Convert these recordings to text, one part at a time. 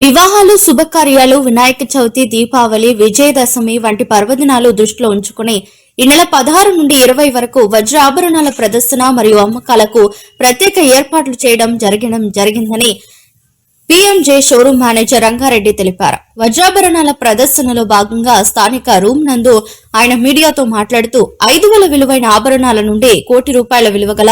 వివాహాలు శుభకార్యాలు వినాయక చవితి దీపావళి విజయదశమి వంటి పర్వదినాలు దృష్టిలో ఉంచుకుని ఈ నెల పదహారు నుండి ఇరవై వరకు వజ్ర ఆభరణాల ప్రదర్శన మరియు అమ్మకాలకు ప్రత్యేక ఏర్పాట్లు చేయడం జరగడం జరిగిందని పీఎంజే షోరూం మేనేజర్ రంగారెడ్డి తెలిపారు. వజ్రాభరణాల ప్రదర్శనలో భాగంగా స్థానిక రూమ్ నందు ఆయన మీడియాతో మాట్లాడుతూ ఐదు వేల విలువైన ఆభరణాల నుండి కోటి రూపాయల విలువ గల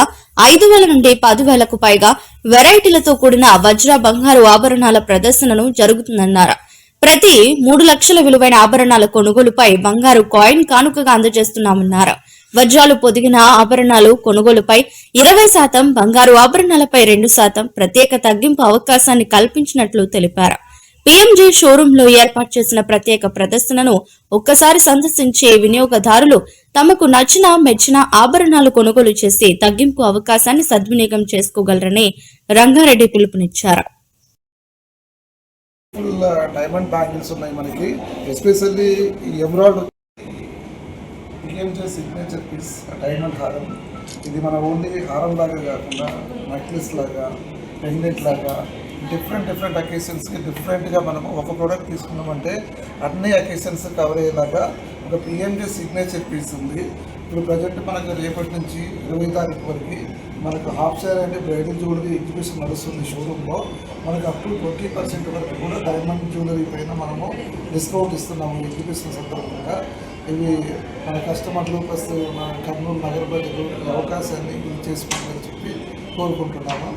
ఐదు వేల నుండి పదివేలకు పైగా వెరైటీలతో కూడిన వజ్ర బంగారు ఆభరణాల ప్రదర్శనను జరుగుతుందన్నారు. ప్రతి మూడు లక్షల విలువైన ఆభరణాల కొనుగోలుపై బంగారు కాయిన్ కానుకగా అందజేస్తున్నామన్నారు. వజ్రాలు పొదిగిన ఆభరణాలు కొనుగోలుపై ఇరవై శాతం బంగారు ఆభరణాలపై రెండు శాతం ప్రత్యేక తగ్గింపు అవకాశాన్ని కల్పించినట్లు తెలిపారు. పిఎంజీ షోరూమ్లో ఏర్పాటు చేసిన ప్రత్యేక ప్రదర్శనను ఒక్కసారి సందర్శించే వినియోగదారులు తమకు నచ్చిన మెచ్చిన ఆభరణాలు కొనుగోలు చేసి తగ్గింపు అవకాశాన్ని సద్వినియోగం చేసుకోగలరని రంగారెడ్డి పిలుపునిచ్చారు. డైమండ్ బ్యాంగిల్స్ ఉన్నాయి మనకి. Especially emerald PMJ signature piece diamond హారం ఇది మన ఓన్లీ హారం లాగా కాకుండా నెక్లెస్ లాగా పెండెంట్ లాగా డిఫరెంట్ డిఫరెంట్ అకేషన్స్కి డిఫరెంట్గా మనం ఒక ప్రోడక్ట్ తీసుకున్నామంటే అన్ని అకేషన్స్ కవర్ అయ్యేలాగా ఒక పిఎంజే సిగ్నేచర్ పీస్ ఉంది. ఇప్పుడు ప్రజెంట్ మనకు రేపటి నుంచి ఇరవై తారీఖు వరకు మనకు హాఫ్ షేర్ అంటే బ్రైడల్ జ్యువెలరీ ఎగ్జిబిషన్ నడుస్తుంది షోరూంలో మనకు అప్ టు ట్వంటీ పర్సెంట్ వరకు కూడా డైమండ్ జ్యువెలరీ పైన మనము డిస్కౌంట్ ఇస్తున్నాము ఎగ్జిబిషన్ సందర్భంగా. ఇవి మన కస్టమర్లు ప్లస్ మన కర్నూలు నగర ప్రజలు అవకాశాన్ని ఇది చేసుకోవాలని చెప్పి కోరుకుంటున్నాను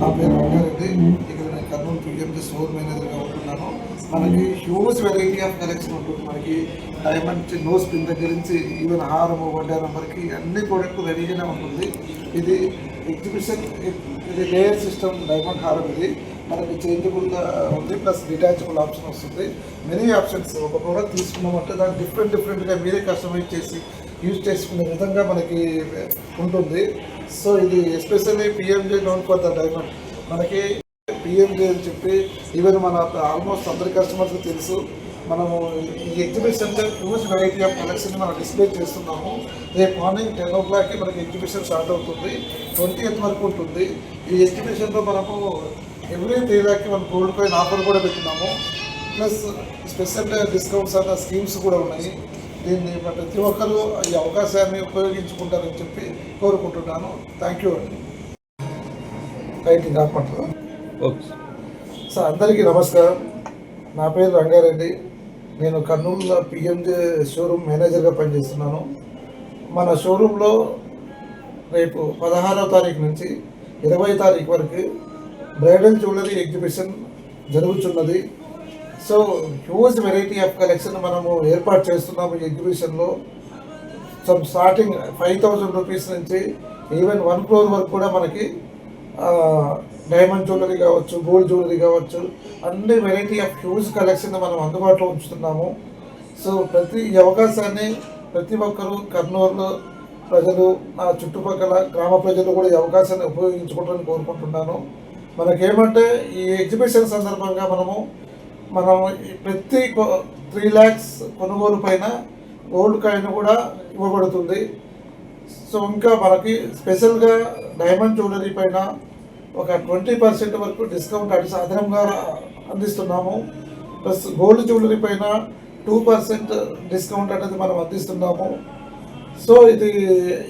నా పేరు రంగారెడ్డి ఇక్కడ నేను కర్నూలు పిఎంజీ స్టోర్ మేనేజర్గా ఉంటున్నాను. మనకి హ్యూజ్ వెరైటీ ఆఫ్ కలెక్షన్ ఉంటుంది. మనకి డైమండ్ నోస్ పిన్ దగ్గర నుంచి ఈవెన్ హారము వడ్డారం వరకు అన్ని ప్రోడక్ట్ రెడీగానే ఉంటుంది. ఇది ఎగ్జిబిషన్ ఇది లేయర్ సిస్టమ్ డైమండ్ హారం ఇది. మనకి చేంజబుల్ ఉంది ప్లస్ డిటాచబుల్ ఆప్షన్ వస్తుంది. మెనీ ఆప్షన్స్ ఒక ప్రోడక్ట్ తీసుకున్నామంటే దాన్ని డిఫరెంట్ డిఫరెంట్గా మీరే కస్టమైజ్ చేసి యూజ్ చేసుకునే విధంగా మనకి eh, ఉంటుంది. సో ఇది especially PMJ known for the diamond మనకి పిఎంజే అని చెప్పి ఈవెన్ మన ఆల్మోస్ట్ అందరి కస్టమర్స్కి తెలుసు. మనము ఈ ఎగ్జిబిషన్లో హ్యూజ్ వెరైటీ ఆఫ్ కలెక్షన్ మనం డిస్ప్లే చేస్తున్నాము. రేపు మార్నింగ్ టెన్ ఓ క్లాక్కి మనకి ఎగ్జిబిషన్ స్టార్ట్ అవుతుంది. ట్వంటీ వరకు ఉంటుంది. ఈ ఎగ్జిబిషన్లో మనము ఎవ్రీ త్రీ ల్యాక్కి మనం గోల్డ్ కాయిన్ ఆఫర్ కూడా పెట్టినాము. ప్లస్ స్పెషల్ డిస్కౌంట్స్ అన్న స్కీమ్స్ కూడా ఉన్నాయి. దీన్ని ప్రతి ఒక్కరూ ఈ అవకాశాన్ని ఉపయోగించుకుంటారని చెప్పి కోరుకుంటున్నాను. థ్యాంక్ యూ అండి. రైటింగ్ ఆపమంటారా ఓకే సార్ అందరికీ నమస్కారం. నా పేరు రంగారెడ్డి. నేను కర్నూలులో పిఎంజే షోరూమ్ మేనేజర్గా పనిచేస్తున్నాను. మన షోరూంలో రేపు పదహారవ తారీఖు నుంచి ఇరవై తారీఖు వరకు బ్రైడల్ జ్యువెలరీ ఎగ్జిబిషన్ జరుగుతున్నది so huge variety of collection మనము ఏర్పాటు చేస్తున్నాము ఈ ఎగ్జిబిషన్లో some starting five thousand rupees నుంచి ఈవెన్ వన్ క్రోర్ వరకు కూడా మనకి డైమండ్ జ్యువెలరీ కావచ్చు గోల్డ్ జ్యువెలరీ కావచ్చు అన్ని వెరైటీ ఆఫ్ హ్యూజ్ కలెక్షన్ మనం అందుబాటులో ఉంచుతున్నాము. సో ప్రతి ఈ అవకాశాన్ని ప్రతి ఒక్కరూ కర్నూలు ప్రజలు నా చుట్టుపక్కల గ్రామ ప్రజలు కూడా ఈ అవకాశాన్ని ఉపయోగించుకుంటారని కోరుకుంటున్నాను. మనకేమంటే ఈ ఎగ్జిబిషన్ సందర్భంగా మనము మనం ప్రతి త్రీ ల్యాక్స్ కొనుగోలు పైన గోల్డ్ కాయిన్ కూడా ఇవ్వబడుతుంది. సో ఇంకా మనకి స్పెషల్గా డైమండ్ జ్యువెలరీ పైన ఒక ట్వంటీ పర్సెంట్ వరకు డిస్కౌంట్ అడిసి అదనంగా అందిస్తున్నాము. ప్లస్ గోల్డ్ జ్యువెలరీ పైన టూ పర్సెంట్ డిస్కౌంట్ అనేది మనం అందిస్తున్నాము. సో ఇది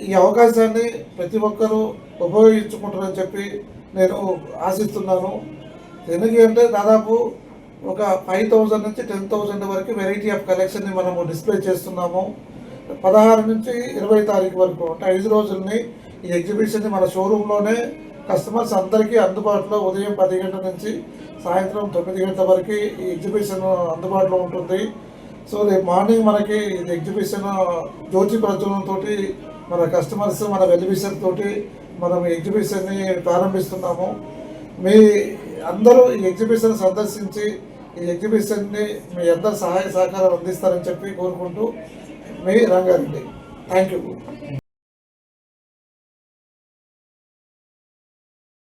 ఈ అవకాశాన్ని ప్రతి ఒక్కరూ ఉపయోగించుకుంటారని చెప్పి నేను ఆశిస్తున్నాను. ఎందుకంటే దాదాపు ఒక ఫైవ్ థౌజండ్ నుంచి టెన్ థౌజండ్ వరకు వెరైటీ ఆఫ్ కలెక్షన్ని మనము డిస్ప్లే చేస్తున్నాము. పదహారు నుంచి ఇరవై తారీఖు వరకు అంటే ఐదు రోజుల్ని ఈ ఎగ్జిబిషన్ని మన షోరూంలోనే కస్టమర్స్ అందరికీ అందుబాటులో ఉదయం పది గంటల నుంచి సాయంత్రం తొమ్మిది గంటల వరకు ఈ ఎగ్జిబిషన్ అందుబాటులో ఉంటుంది. సో రేపు మార్నింగ్ మనకి ఇది ఎగ్జిబిషన్ జ్యోతి ప్రజ్వలంతో మన కస్టమర్స్ మన వెలివిషన్ తోటి మనం ఎగ్జిబిషన్ని ప్రారంభిస్తున్నాము. మీ అందరూ ఈ ఎగ్జిబిషన్ సందర్శించి ఈ ఎగ్జిబిషన్ని మీ అందరు సహాయ సహకారాలు అందిస్తారని చెప్పి కోరుకుంటూ మీ రంగారెడ్డి. Thank you